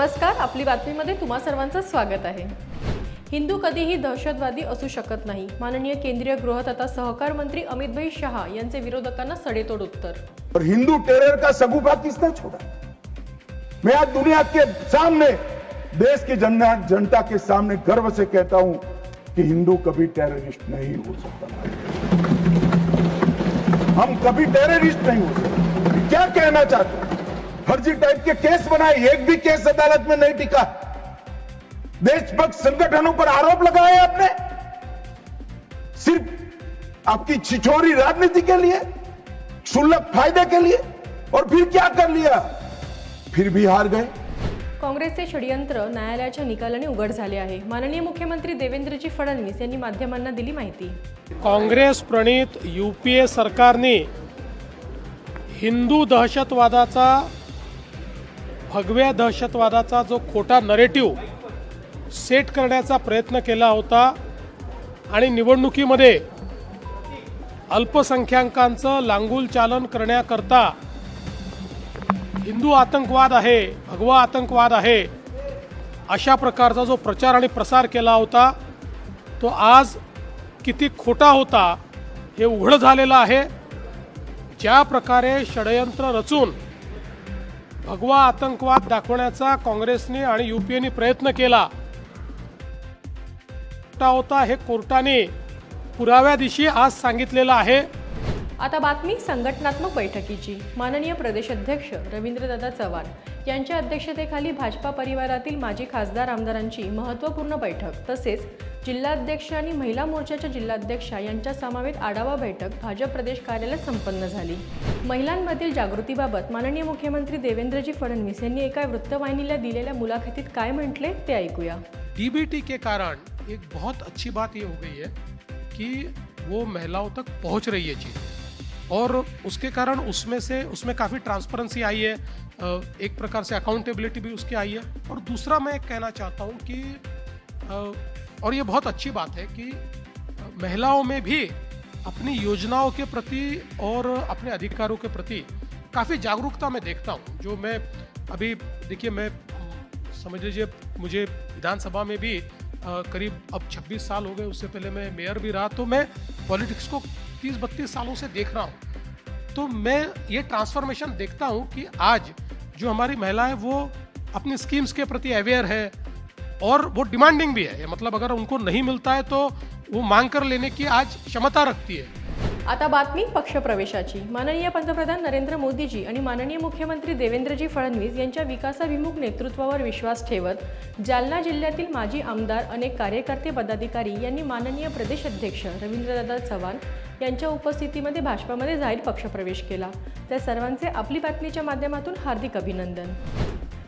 नमस्कार आपली बातमीमध्ये तुम्हा सर्वांचं स्वागत आहे. हिंदू कधीही दहशतवादी असू शकत नाही. माननीय केंद्रीय गृह तथा सहकार मंत्री अमितभाई शहा यांचे विरोधकांना सडेतोड उत्तर. और हिंदू टेरर का सगुफा किसने छोड़ा? मैं आज दुनिया के सामने देश की जनता जनता के सामने गर्व से कहता हूं कि हिंदू कभी टेररिस्ट नहीं हो सकता। हम कभी टेररिस्ट नहीं हो सकते। क्या कहना चाहते हैं? फर्जी टाइप के केस बनाए एक भी केस अदालत में नहीं टिका। देशभक्त संगठनों पर आरोप लगाए आपने। सिर्फ आपकी छिछोरी राजनीति के लिए क्षुल्लक फायदे के लिए और फिर क्या कर लिया? फिर भी हार गए। काँग्रेसचे षडयंत्र न्यायालयाच्या निकालाने उघड झाले आहे. माननीय मुख्यमंत्री देवेंद्रजी फडणवीस यांनी माध्यमांना दिली माहिती. काँग्रेस प्रणित यू पी ए सरकारने हिंदू दहशतवादाचा भगव्या दहशतवादाचा जो खोटा नरेटिव्ह सेट करण्याचा प्रयत्न केला होता आणि निवडणुकीमध्ये अल्पसंख्याकांचं लांगूल चालन करण्याकरता हिंदू आतंकवाद आहे भगवा आतंकवाद आहे अशा प्रकारचा जो प्रचार आणि प्रसार केला होता तो आज किती खोटा होता हे उघड झालेलं आहे. ज्या प्रकारे षडयंत्र रचून भगवा आतंकवाद दाखवण्याचा काँग्रेसने आणि यू पी एने प्रयत्न केला. होता हे कोर्टाने पुराव्यादिशी आज सांगितलेलं आहे. आता बातमी संघटनात्मक बैठकीची. माननीय प्रदेशाध्यक्ष रवींद्रदादा चव्हाण यांच्या अध्यक्षतेखाली भाजपा परिवारातील माजी खासदार आमदारांची महत्त्वपूर्ण बैठक तसेच जिल्हाध्यक्ष आणि महिला मोर्चाच्या जिल्हाध्यक्षा यांच्या समावेत आढावा बैठक भाजप प्रदेश कार्यालयात संपन्न झाली. महिलांमधील जागृतीबाबत माननीय मुख्यमंत्री देवेंद्रजी फडणवीस यांनी एका वृत्तवाहिनीला दिलेल्या मुलाखतीत काय म्हटले ते ऐकूया. डीबीटी के कारण एक बहुत अच्छी बात ये हो गई है कि वो महिलाओं तक पहुंच रही है चीज़। और उसके कारण उसमें से उसमें काफ़ी ट्रांसपेरेंसी आई है एक प्रकार से अकाउंटेबिलिटी भी उसकी आई है। और दूसरा मैं कहना चाहता हूँ कि और ये बहुत अच्छी बात है कि महिलाओं में भी अपनी योजनाओं के प्रति और अपने अधिकारों के प्रति काफ़ी जागरूकता मैं देखता हूँ। जो मैं अभी देखिए मैं समझ लीजिए मुझे विधानसभा में भी अ, करीब अब 26 साल हो गए उससे पहले मैं मेयर भी रहा तो मैं पॉलिटिक्स को 30-32 सालों से देख रहा हूँ। तो मैं ये ट्रांसफॉर्मेशन देखता हूँ कि आज जो हमारी महिलाएँ वो अपनी स्कीम्स के प्रति अवेयर है और वो डिमांडिंग भी है। मतलब अगर उनको नहीं मिलता है तो वो मांग कर लेने की आज क्षमता रखती है। आता बातमी पक्षप्रवेशाची माननीय पंतप्रधान नरेंद्र मोदीजी आणि माननीय मुख्यमंत्री देवेंद्रजी फडणवीस यांच्या विकासाभिमुख नेतृत्वावर विश्वास ठेवत जालना जिल्ह्यातील माजी आमदार अनेक कार्यकर्ते पदाधिकारी यांनी माननीय प्रदेश अध्यक्ष रवींद्रदादा चव्हाण यांच्या उपस्थितीमध्ये भाजपामध्ये जाहीर पक्षप्रवेश केला. त्या सर्वांचे आपली बातमीच्या माध्यमातून हार्दिक अभिनंदन.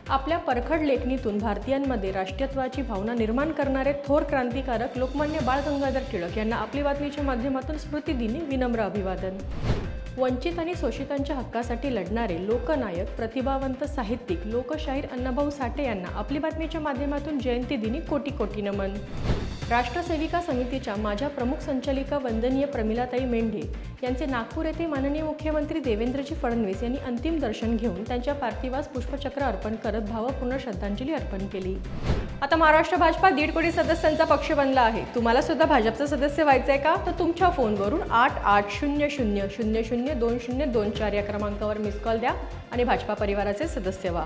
आपल्या परखड लेखणीतून भारतीयांमध्ये राष्ट्रीयत्वाची भावना निर्माण करणारे थोर क्रांतिकारक लोकमान्य बाळ गंगाधर टिळक यांना आपली बातमीच्या माध्यमातून स्मृतिदिनी विनम्र अभिवादन. वंचित आणि शोषितांच्या हक्कासाठी लढणारे लोकनायक प्रतिभावंत साहित्यिक लोकशाहीर अण्णाभाऊ साठे यांना आपली बातमीच्या माध्यमातून जयंतीदिनी कोटी कोटी नमन. राष्ट्रसेविका समितीच्या माझ्या प्रमुख संचालिका वंदनीय प्रमिलाताई मेंढे यांचे नागपूर येथे माननीय मुख्यमंत्री देवेंद्रजी फडणवीस यांनी अंतिम दर्शन घेऊन त्यांच्या पार्थिवास पुष्पचक्र अर्पण करत भावपूर्ण श्रद्धांजली अर्पण केली. आता महाराष्ट्र भाजपा दीड कोटी सदस्यांचा पक्ष बनला आहे. तुम्हाला सुद्धा भाजपचा सदस्य व्हायचं आहे का? तर तुमच्या फोनवरून आठ आठ शून्य शून्य शून्य शून्य दोन शून्य दोन चार या क्रमांकावर मिस कॉल द्या आणि भाजपा परिवाराचे सदस्य व्हा.